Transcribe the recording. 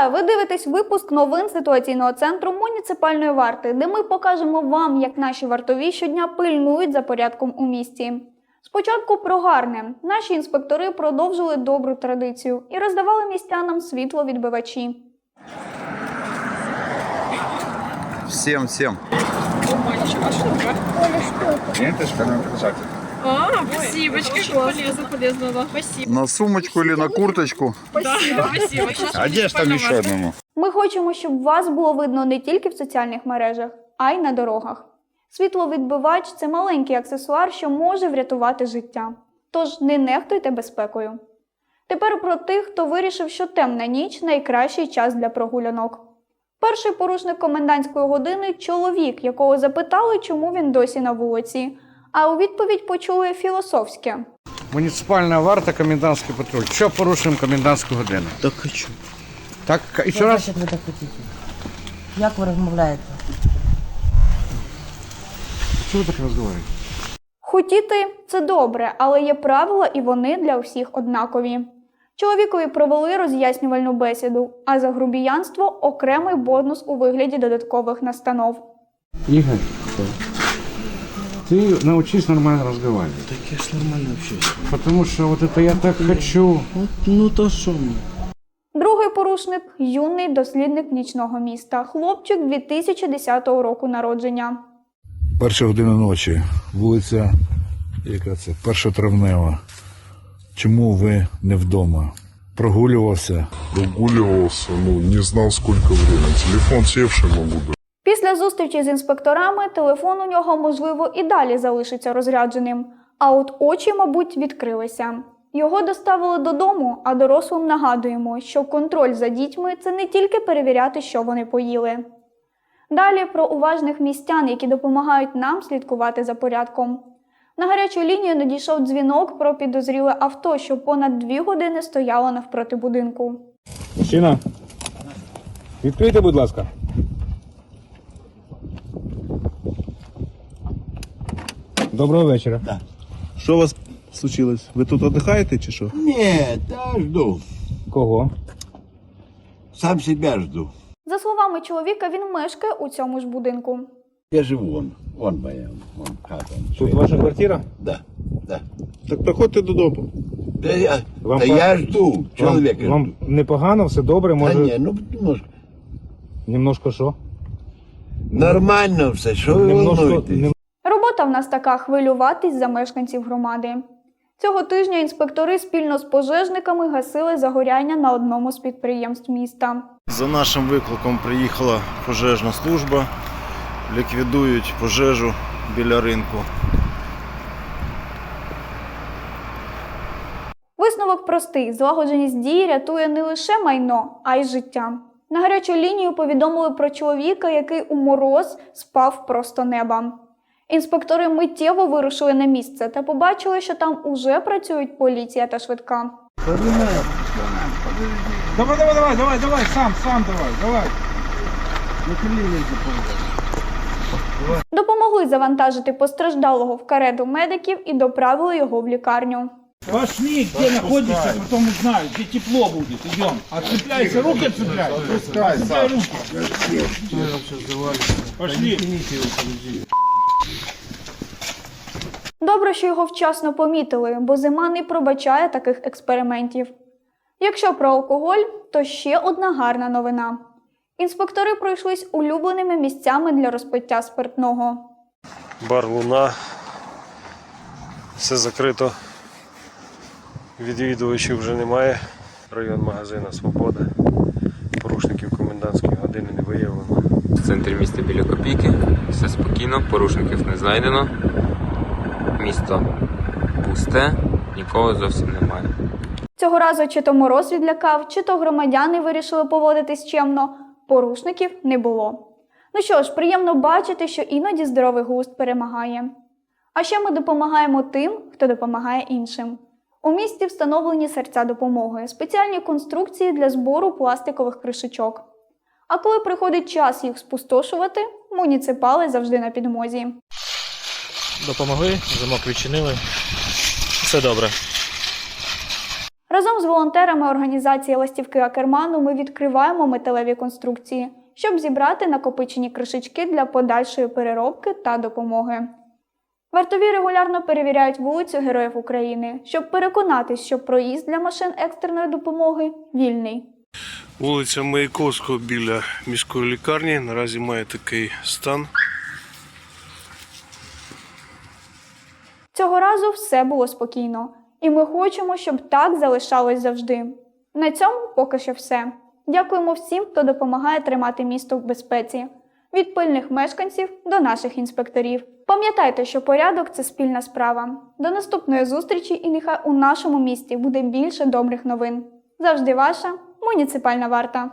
Нагадаю, ви дивитесь випуск новин ситуаційного центру муніципальної варти, де ми покажемо вам, як наші вартові щодня пильнують за порядком у місті. Спочатку про гарне. Наші інспектори продовжили добру традицію і роздавали містянам світловідбивачі. Всім Всем, всем. А, спасибо, очень полезно, полезно, да. Спасибо. На сумочку или на курточку. Спасибо, спасибо. А ж там еще одному? Ми хочемо, щоб вас було видно не тільки в соціальних мережах, а й на дорогах. Світловідбивач це маленький аксесуар, що може врятувати життя. Тож не нехтуйте безпекою. Тепер про тих, хто вирішив, що темна ніч найкращий час для прогулянок. Перший порушник комендантської години чоловік, якого запитали, чому він досі на вулиці. А у відповідь почули філософське. Муніципальна варта, комендантський патруль. Що порушуємо комендантську годину? Так хочу. Так, і Що раз. ви так хотіте? Як ви розмовляєте? Що ви так розговорюєте? Хотіти це добре, але є правила і вони для всіх однакові. Чоловікові провели роз'яснювальну бесіду, а за грубіянство окремий бонус у вигляді додаткових настанов. Ігор, ты научись нормально разговаривать. Так я ж нормально общаюсь. Потому что вот это я так хочу. Ну, ну то що ми? Другий порушник юний дослідник нічного міста, хлопчик 2010 року народження. Перша година ночі, вулиця, яка це, перша травнева. Чому ви не вдома? Прогулювався. прогуливался, ну, не знал сколько времени. Телефон севший могу быть. Після зустрічі з інспекторами телефон у нього, можливо, і далі залишиться розрядженим, а от очі, мабуть, відкрилися. Його доставили додому, а дорослим нагадуємо, що контроль за дітьми це не тільки перевіряти, що вони поїли. Далі про уважних містян, які допомагають нам слідкувати за порядком. На гарячу лінію надійшов дзвінок про підозріле авто, що понад дві години стояло навпроти будинку. Мужчина, відкрийте, будь ласка. Доброго вечора. Що у вас случилось? Ви тут віддихаєте чи що? Ні, та жду. Кого? Сам себя жду. За словами чоловіка, він мешкає у цьому ж будинку. Я живу вон. Вон моя, вон хата. Тут ваша квартира? Да, да. Так приходьте додому. Да я, Вам да по- я жду человека. Вам, жду. вам непогано, все добре, Та може. ні, ну немножко. Немножко що? Нормально все, що ви Немножко, волнуєтесь? Робота в нас така хвилюватись за мешканців громади. Цього тижня інспектори спільно з пожежниками гасили загоряння на одному з підприємств міста. За нашим викликом приїхала пожежна служба. Ліквідують пожежу біля ринку. Висновок простий: злагодженість дій рятує не лише майно, а й життя. На гарячу лінію повідомили про чоловіка, який у мороз спав просто неба. Інспектори миттєво вирушили на місце та побачили, що там уже працюють поліція та швидка. Давай, давай, давай, давай, давай, сам, сам давай, давай. Допомогли завантажити постраждалого в карету медиків і доправили його в лікарню. Пошли, где находишься, потом узнаю, где тепло будет. Идем. Отцепляйся, руки отцепляй. Руки. Пошли. Добре, що його вчасно помітили, бо зима не пробачає таких експериментів. Якщо про алкоголь, то ще одна гарна новина. Інспектори пройшлись улюбленими місцями для розпиття спиртного. бар Луна. Все закрито. Відвідувачів вже немає. Район магазина Свобода. Порушників комендантської години не виявлено. В центрі міста біля копійки. Все спокійно, порушників не знайдено. Місто пусте, нікого зовсім немає. Цього разу чи то мороз відлякав, чи то громадяни вирішили поводитись чемно. Порушників не було. Ну що ж, приємно бачити, що іноді здоровий глузд перемагає. А ще ми допомагаємо тим, хто допомагає іншим. У місті встановлені серця допомоги, спеціальні конструкції для збору пластикових кришечок. А коли приходить час їх спустошувати, муніципали завжди на підмозі. Допомогли, замок відчинили. Все добре. Разом з волонтерами організації Ластівки Акерману ми відкриваємо металеві конструкції, щоб зібрати накопичені кришечки для подальшої переробки та допомоги. Вартові регулярно перевіряють вулицю Героїв України, щоб переконатись, що проїзд для машин екстреної допомоги вільний. Вулиця Маяковського біля міської лікарні наразі має такий стан. Цього разу все було спокійно, і ми хочемо, щоб так залишалось завжди. На цьому поки що все. Дякуємо всім, хто допомагає тримати місто в безпеці. Від пильних мешканців до наших інспекторів. Пам'ятайте, що порядок це спільна справа. До наступної зустрічі, і нехай у нашому місті буде більше добрих новин. Завжди ваша муніципальна варта.